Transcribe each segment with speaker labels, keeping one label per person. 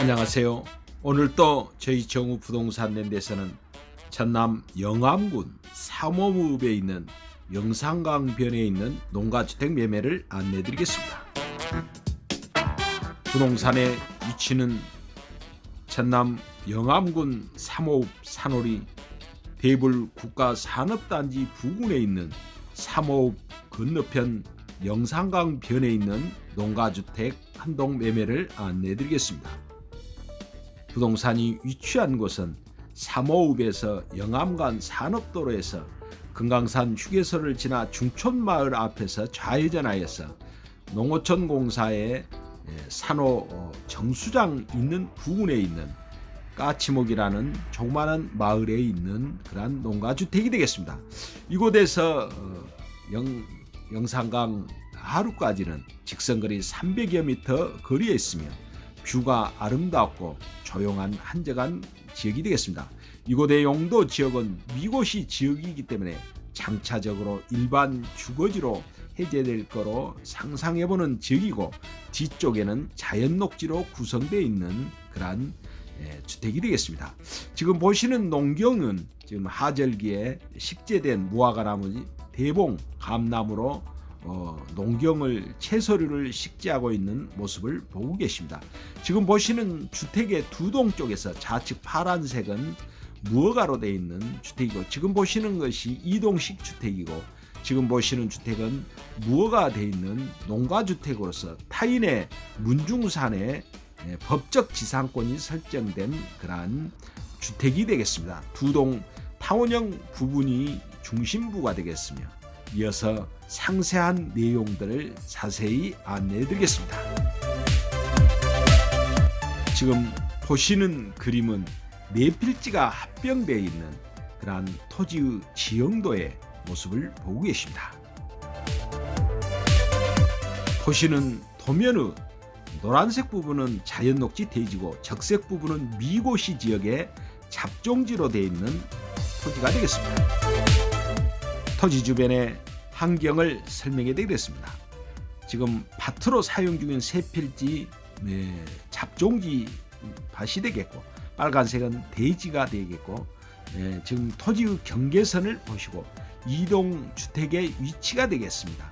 Speaker 1: 안녕하세요. 오늘 또 저희 정우 부동산 랜드에서는 전남 영암군 삼호읍에 있는 영산강변에 있는 농가주택 매매를 안내드리겠습니다. 부동산의 위치는 전남 영암군 삼호읍 산호리 대불 국가산업단지 부근에 있는 삼호읍 건너편 영산강변에 있는 농가주택 한 동 매매를 안내드리겠습니다. 부동산이 위치한 곳은 삼호읍에서 영암간 산업도로에서 금강산 휴게소를 지나 중촌마을 앞에서 좌회전하여서 농어촌 공사의 예, 산호 어, 정수장 있는 부근에 있는 까치목이라는 조그마한 마을에 있는 그러한 농가주택이 되겠습니다. 이곳에서 어, 영, 영산강 하루까지는 직선거리 300여 미터 거리에 있으며 뷰가 아름답고 조용한 한적한 지역이 되겠습니다. 이곳의 용도 지역은 미고시 지역이기 때문에 장차적으로 일반 주거지로 해제될 거로 상상해보는 지역이고 뒤쪽에는 자연 녹지로 구성되어 있는 그러한 예, 주택이 되겠습니다. 지금 보시는 농경은 지금 하절기에 식재된 무화과 나무, 대봉, 감나무로 어, 농경을 채소류를 식재하고 있는 모습을 보고 계십니다. 지금 보시는 주택의 두 동 쪽에서 좌측 파란색은 무허가로 되어 있는 주택이고 지금 보시는 것이 이동식 주택이고 지금 보시는 주택은 무허가 되어 있는 농가 주택으로서 타인의 문중산에 예, 법적 지상권이 설정된 그러한 주택이 되겠습니다. 두 동 타원형 부분이 중심부가 되겠으며 이어서 상세한 내용들을 자세히 안내해 드리겠습니다. 지금 보시는 그림은 네 필지가 합병되어 있는 그러한 토지의 지형도의 모습을 보고 계십니다. 보시는 도면의 노란색 부분은 자연 녹지 대지고 적색 부분은 미고시 지역의 잡종지로 되어 있는 토지가 되겠습니다. 토지 주변의 환경을 설명해 드리겠습니다. 지금 밭으로 사용 중인 새 필지 네, 잡종지 밭이 되겠고 빨간색은 대지가 되겠고 네, 지금 토지의 경계선을 보시고 이동 주택의 위치가 되겠습니다.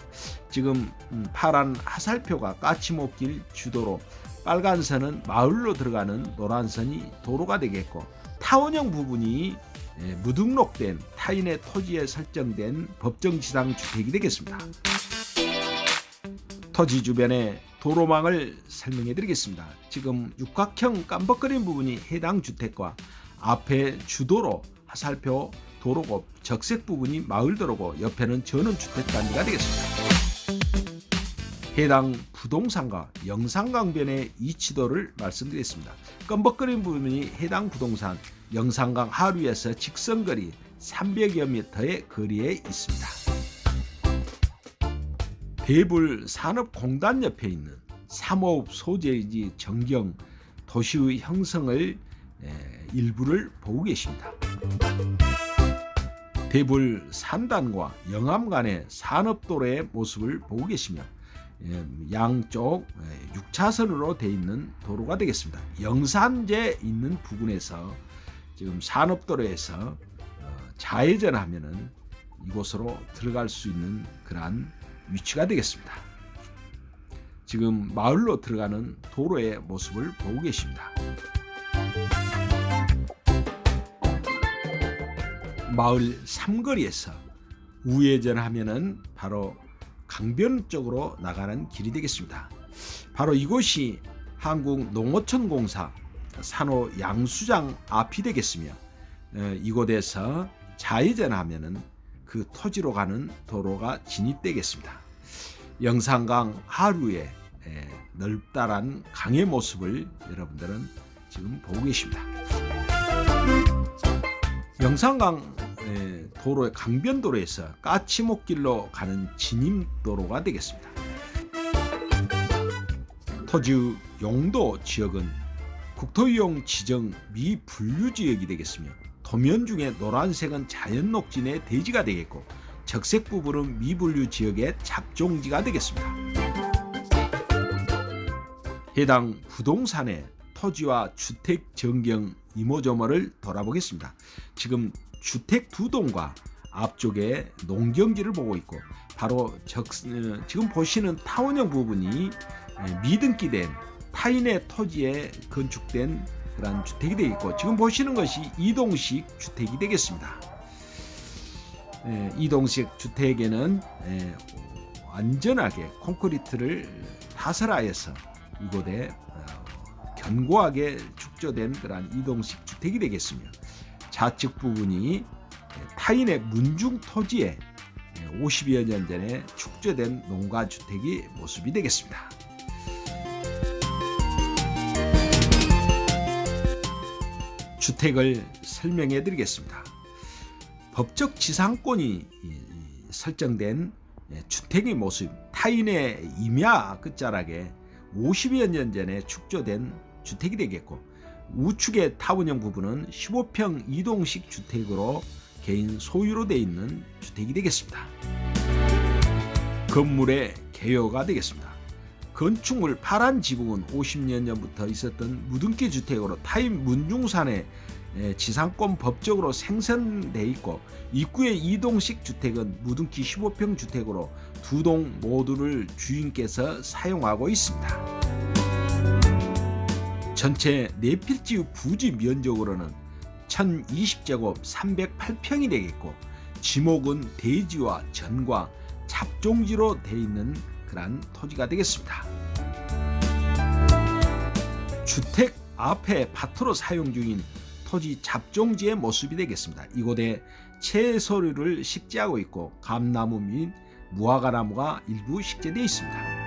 Speaker 1: 지금 음, 파란 하살표가 까치목길 주도로 빨간 선은 마을로 들어가는 노란 선이 도로가 되겠고 타원형 부분이 예, 무등록된 타인의 토지에 설정된 법정지상 주택이 되겠습니다. 토지 주변의 도로망을 설명해 드리겠습니다. 지금 육각형 깜벅거린 부분이 해당 주택과 앞에 주도로 화살표 도로고 적색 부분이 마을도로고 옆에는 전원주택 단지가 되겠습니다. 해당 부동산과 영산강변의 이치도를 말씀드리겠습니다. 껌벅거린 부분이 해당 부동산 영산강 하류에서 직선거리 300여 미터의 거리에 있습니다. 대불 산업공단 옆에 있는 삼호읍 소재지 전경 도시의 형성을 일부를 보고 계십니다. 대불 산단과 영암 간의 산업도로의 모습을 보고 계시며 양쪽 6차선으로 되어 있는 도로가 되겠습니다. 영산제 있는 부근에서 지금 산업도로에서 좌회전하면은 이곳으로 들어갈 수 있는 그러한 위치가 되겠습니다. 지금 마을로 들어가는 도로의 모습을 보고 계십니다. 마을 삼거리에서 우회전하면은 바로 강변 쪽으로 나가는 길이 되겠습니다. 바로 이곳이 한국 농어촌 공사 산호 양수장 앞이 되겠으며 이곳에서 좌회전하면은 그 토지로 가는 도로가 진입되겠습니다. 영산강 하류의 넓다란 강의 모습을 여러분들은 지금 보고 계십니다. 영산강 도로의 강변도로에서 까치목길로 가는 진입도로가 되겠습니다. 토지 용도 지역은 국토이용 지정 미 분류지역이 되겠으며 도면 중에 노란색은 자연 녹진의 대지가 되겠고 적색 부분은 미분류 지역의 잡종지가 되겠습니다. 해당 부동산의 토지와 주택 전경 이모저모를 돌아보겠습니다. 지금 주택 두 동과 앞쪽에 농경지를 보고 있고 바로 적, 어, 지금 보시는 타원형 부분이 예, 미등기된 타인의 토지에 건축된 그런 주택이 되겠고 지금 보시는 것이 이동식 주택이 되겠습니다. 예, 이동식 주택에는 예, 완전하게 콘크리트를 타설하여서 이곳에 어, 견고하게 축조된 그러한 이동식 주택이 되겠으며 좌측 부분이 타인의 문중 토지에 50여 년 전에 축조된 농가 주택이 모습이 되겠습니다. 주택을 설명해 드리겠습니다. 법적 지상권이 설정된 예, 주택의 모습, 타인의 임야 끝자락에 50여 년 전에 축조된 주택이 되겠고 우측의 타원형 부분은 15평 이동식 주택으로 개인 소유로 되어 있는 주택이 되겠습니다. 건물의 개요가 되겠습니다. 건축물 파란 지붕은 50년 전부터 있었던 무등기 주택으로 타인 문중산에 에, 지상권 법적으로 생산돼 있고 입구의 이동식 주택은 무등기 15평 주택으로 두 동 모두를 주인께서 사용하고 있습니다. 전체 네필지 부지 면적으로는 1020제곱 308평이 되겠고 지목은 대지와 전과 잡종지로 되어 있는 그러한 토지가 되겠습니다. 주택 앞에 밭으로 사용 중인 토지 잡종지의 모습이 되겠습니다. 이곳에 채소류를 식재하고 있고 감나무 및 무화과나무가 일부 식재되어 있습니다.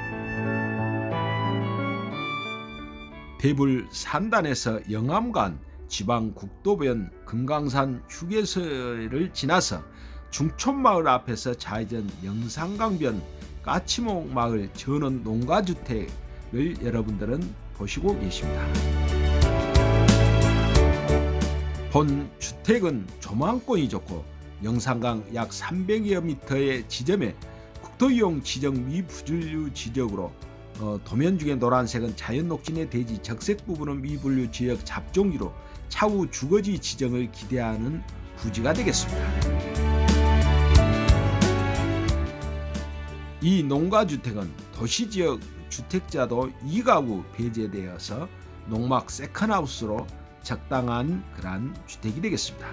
Speaker 1: 대불 산단에서 영암간 지방 국도변 금강산 휴게소를 지나서 중촌마을 앞에서 좌회전 영산강변 까치목 마을 전원 농가주택을 여러분들은 보시고 계십니다. 본 주택은 조망권이 좋고 영산강 약 300여 미터의 지점에 국토이용 지정 미부준류 지역으로 어, 도면 중에 노란색은 자연 녹진의 대지, 적색 부분은 미분류 지역 잡종지로 차후 주거지 지정을 기대하는 부지가 되겠습니다. 이 농가주택은 도시지역 주택자도 2가구 배제되어서 농막 세컨하우스로 적당한 그러한 주택이 되겠습니다.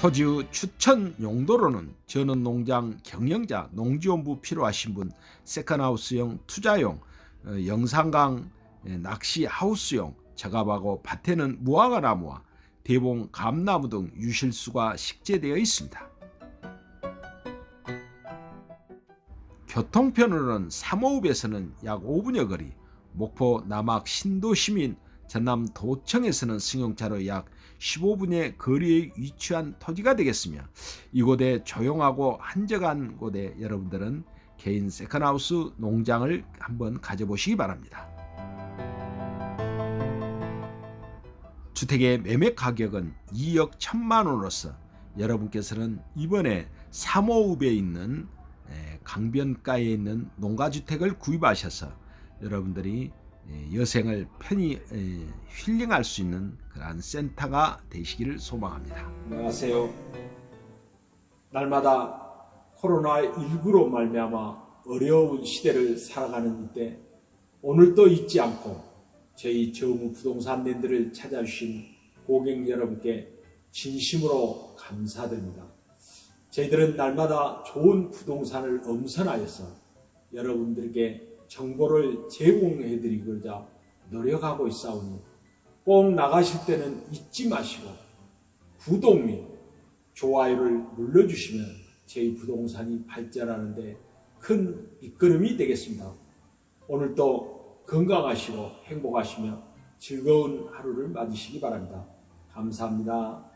Speaker 1: 토지 후 추천 용도로는 전원 농장 경영자, 농지원부 필요하신 분, 세컨하우스용 투자용, 어, 영산강 예, 낚시 하우스용, 작업하고 밭에는 무화과 나무와 대봉, 감나무 등 유실수가 식재되어 있습니다. 교통편으로는 삼호읍에서는 약 5분여 거리, 목포 남학 신도시민 전남 도청에서는 승용차로 약 15분의 거리에 위치한 토지가 되겠으며 이곳에 조용하고 한적한 곳에 여러분들은 개인 세컨하우스 농장을 한번 가져보시기 바랍니다. 주택의 매매 가격은 2억 1천만 원으로서 여러분께서는 이번에 삼호읍에 있는 에, 강변가에 있는 농가주택을 구입하셔서 여러분들이 에, 여생을 편히 에, 힐링할 수 있는 그러한 센터가 되시기를 소망합니다.
Speaker 2: 안녕하세요. 날마다 코로나19로 말미암아 어려운 시대를 살아가는 이때 오늘도 잊지 않고 저희 저무 부동산 랜드를 찾아주신 고객 여러분께 진심으로 감사드립니다. 저희들은 날마다 좋은 부동산을 엄선하여서 여러분들에게 정보를 제공해드리고자 노력하고 있사오니 꼭 나가실 때는 잊지 마시고 구독 및 좋아요를 눌러주시면 저희 부동산이 발전하는데 큰 이끌음이 되겠습니다. 오늘도 건강하시고 행복하시며 즐거운 하루를 맞으시기 바랍니다. 감사합니다.